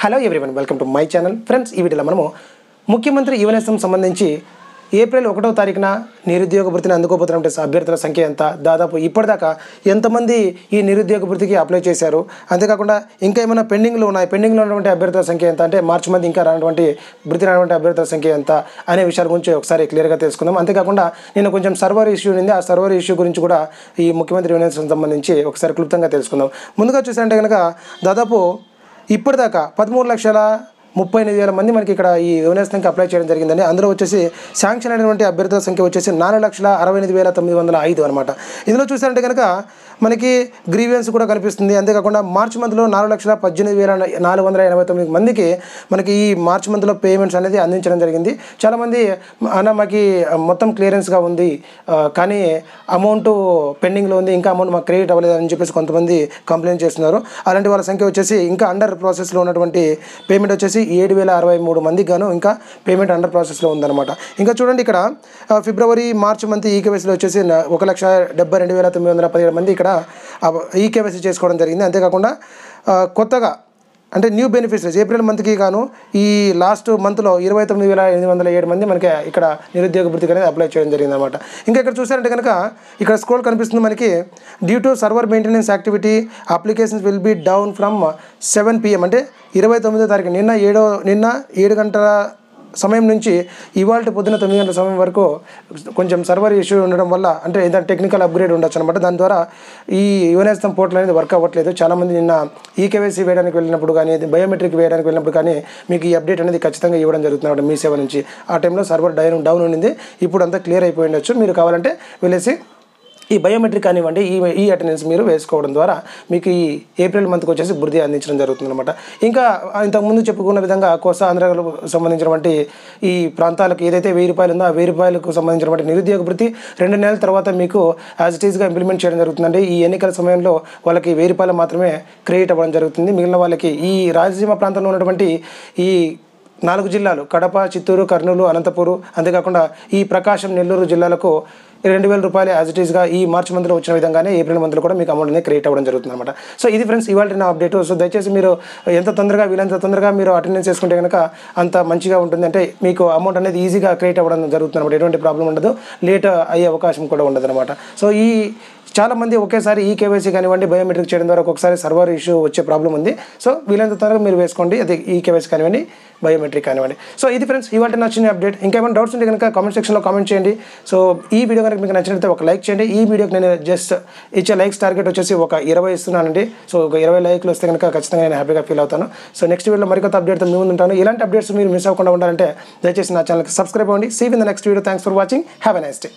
Hello everyone welcome to my channel friends ఈ వీడియోలో మనము ముఖ్యమంత్రి యువనేస్తం సంబంధించి ఏప్రిల్ ఒకటో తారీఖున నిరుద్యోగ భృతిని అందుకోబోతున్నటువంటి అభ్యర్థుల సంఖ్య ఎంత? దాదాపు ఇప్పటిదాకా ఎంతమంది ఈ నిరుద్యోగ భృతికి అప్లై చేశారు? అంతేకాకుండా ఇంకా ఏమైనా పెండింగ్లు ఉన్నాయి? పెండింగ్లో ఉన్నటువంటి అభ్యర్థుల సంఖ్య ఎంత? అంటే మార్చి మంది ఇంకా రానటువంటి భృతి రానటువంటి అభ్యర్థుల సంఖ్య ఎంత? అనే విషయాల గురించి ఒకసారి క్లియర్గా తెలుసుకుందాం. అంతేకాకుండా నేను కొంచెం సర్వర్ ఇష్యూ ఉంది ఆ సర్వర్ ఇష్యూ గురించి కూడా ఈ ముఖ్యమంత్రి యువనేస్తం సంబంధించి ఒకసారి క్లుప్తంగా తెలుసుకుందాం. ముందుగా చూసారంటే కనుక దాదాపు ఇప్పటిదాకా పదమూడు లక్షల ముప్పై ఎనిమిది వేల మంది మనకి ఇక్కడ ఈ యువనేస్తానికి అప్లై చేయడం జరిగిందండి. అందులో వచ్చేసి శాంక్షన్ అయినటువంటి అభ్యర్థుల సంఖ్య వచ్చేసి నాలుగు లక్షల అరవై ఎనిమిది వేల తొమ్మిది వందల ఐదు అనమాట ఇందులో చూసారంటే కనుక మనకి గ్రీవియన్స్ కూడా కనిపిస్తుంది. అంతేకాకుండా మార్చ్ మంత్లో నాలుగు లక్షల పద్దెనిమిది వేల నాలుగు వందల ఎనభై తొమ్మిది మందికి మనకి ఈ మార్చ్ మంత్లో పేమెంట్స్ అనేది అందించడం జరిగింది. చాలామంది అన్న మాకు మొత్తం క్లియరెన్స్గా ఉంది. కానీ అమౌంట్ పెండింగ్లో ఉంది. ఇంకా అమౌంట్ మాకు క్రెడిట్ అవ్వలేదు అని చెప్పేసి కొంతమంది కంప్లైంట్ చేస్తున్నారు. అలాంటి వాళ్ళ సంఖ్య వచ్చేసి ఇంకా అండర్ ప్రాసెస్లో ఉన్నటువంటి పేమెంట్ వచ్చేసి ఏడు వేల అరవై మూడు మందికి గాను ఇంకా పేమెంట్ అండర్ ప్రాసెస్లో ఉందన్నమాట. ఇంకా చూడండి ఇక్కడ ఫిబ్రవరి మార్చ్ మంత్ ఈ కేవైసీలో వచ్చేసి ఒక లక్ష డెబ్బై రెండు వేల తొమ్మిది వందల పదిహేడు మంది ఇక్కడ ఈకేవైసీ ఈ కేవైసీ చేసుకోవడం జరిగింది. అంతేకాకుండా కొత్తగా అంటే న్యూ బెనిఫిషరీస్ ఏప్రిల్ మంత్కి గాను ఈ లాస్ట్ మంత్లో ఇరవై తొమ్మిది వేల ఎనిమిది వందల ఏడు మంది మనకి ఇక్కడ నిరుద్యోగ భృతికి అనేది అప్లై చేయడం జరిగింది అనమాట ఇంకా ఇక్కడ చూసారంటే కనుక ఇక్కడ స్క్రోల్ కనిపిస్తుంది మనకి due to server maintenance activity applications will be down from seven PM అంటే ఇరవై తొమ్మిదో తారీఖు నిన్న ఏడో నిన్న ఏడు గంటల సమయం నుంచి ఇవాళ పొద్దున తొమ్మిది గంటల సమయం వరకు కొంచెం సర్వర్ ఇష్యూ ఉండడం వల్ల అంటే ఏదైనా టెక్నికల్ అప్గ్రేడ్ ఉండొచ్చు అనమాట దాని ద్వారా ఈ యువనేస్తం పోర్టల్ అనేది వర్క్ అవ్వట్లేదు. చాలామంది నిన్న ఈ కేవైసీ వేయడానికి వెళ్ళినప్పుడు కానీ బయోమెట్రిక్ వేయడానికి వెళ్ళినప్పుడు కానీ మీకు ఈ అప్డేట్ అనేది ఖచ్చితంగా ఇవ్వడం జరుగుతుంది మీ సేవ నుంచి. ఆ టైంలో సర్వర్ డైన్ డౌన్ ఉండింది. ఇప్పుడు అంతా క్లియర్ అయిపోయి ఉండొచ్చు. మీరు కావాలంటే వెళ్ళేసి ఈ బయోమెట్రిక్ కానివ్వండి ఈ ఈ అటెండెన్స్ మీరు వేసుకోవడం ద్వారా మీకు ఈ ఏప్రిల్ మంత్కి వచ్చేసి బృద్ధి అందించడం జరుగుతుంది అనమాట ఇంకా ఇంతకుముందు చెప్పుకున్న విధంగా కోస్తా ఆంధ్రకు సంబంధించినటువంటి ఈ ప్రాంతాలకు ఏదైతే వెయ్యి రూపాయలు ఉందో ఆ వెయ్యి రూపాయలకు సంబంధించినటువంటి నిరుద్యోగ భృతి రెండు నెలల తర్వాత మీకు యాజ్ ఇట్ ఈస్గా ఇంప్లిమెంట్ చేయడం జరుగుతుందండి. ఈ ఎన్నికల సమయంలో వాళ్ళకి వెయ్యి రూపాయలు మాత్రమే క్రియేట్ అవ్వడం జరుగుతుంది. మిగిలిన వాళ్ళకి ఈ రాయలసీమ ప్రాంతంలో ఉన్నటువంటి ఈ నాలుగు జిల్లాలు కడప చిత్తూరు కర్నూలు అనంతపురం అంతేకాకుండా ఈ ప్రకాశం నెల్లూరు జిల్లాలకు రెండు వేల రూపాయలు యాజ్ ఇట్ ఈస్గా ఈ మార్చి మంత్లో వచ్చిన విధంగానే ఏప్రిల్ మంత్లో కూడా మీకు అమౌంట్ అనేది క్రియేట్ అవ్వడం జరుగుతుంది అనమాట సో ఇది ఫ్రెండ్స్ ఇవాళ నా అప్డేట్ సో దయచేసి మీరు ఎంత తొందరగా వీలంత తొందరగా మీరు అటెండెన్స్ చేసుకుంటే కనుక అంత మంచిగా ఉంటుంది. అంటే మీకు అమౌంట్ అనేది ఈజీగా క్రియేట్ అవ్వడం జరుగుతుంది అనమాట ఎటువంటి ప్రాబ్లం ఉండదు. లేట్ అయ్యే అవకాశం కూడా ఉండదు అనమాట సో ఈ చాలా మంది ఒకేసారి ఈ కేవైసీ కానివ్వండి బయోమెట్రిక్ చేయడం ద్వారా ఒకసారి సర్వర్ ఇష్యూ వచ్చే ప్రాబ్లం ఉంది. సో వీలైనంత త్వరగా మీరు వేసుకోండి. అది ఈ కేవైసీ కానివ్వండి బయోమెట్రిక్ కానివ్వండి. సో ఇది ఫ్రెండ్స్ ఇవాళ నచ్చిన అప్డేట్ ఇంకేమైనా డౌట్స్ ఉంటే కనుక కామెంట్ సెక్షన్లో కామెంట్ చేయండి. సో ఈ వీడియో కనుక మీకు నచ్చినట్లయితే ఒక లైక్ చేయండి. ఈ వీడియోకి నేను జస్ట్ ఇచ్చే లైక్స్ టార్గెట్ వచ్చేసి ఒక ఇరవై ఇస్తున్నానండి. సో ఒక ఇరవై లైక్లు వస్తే కనుక ఖచ్చితంగా నేను హ్యాపీగా ఫీల్ అవుతాను. సో నెక్స్ట్ వీడియోలో మరికొత్త అప్డేట్తో మీ ముందు ఉంటాను. ఇలాంటి అప్డేట్స్ మీరు మిస్ అవ్వకుండా ఉండాలంటే దయచేసి నా ఛానల్కి సబ్స్క్రైబ్ అవ్వండి. See in the next video thanks for watching have a nice day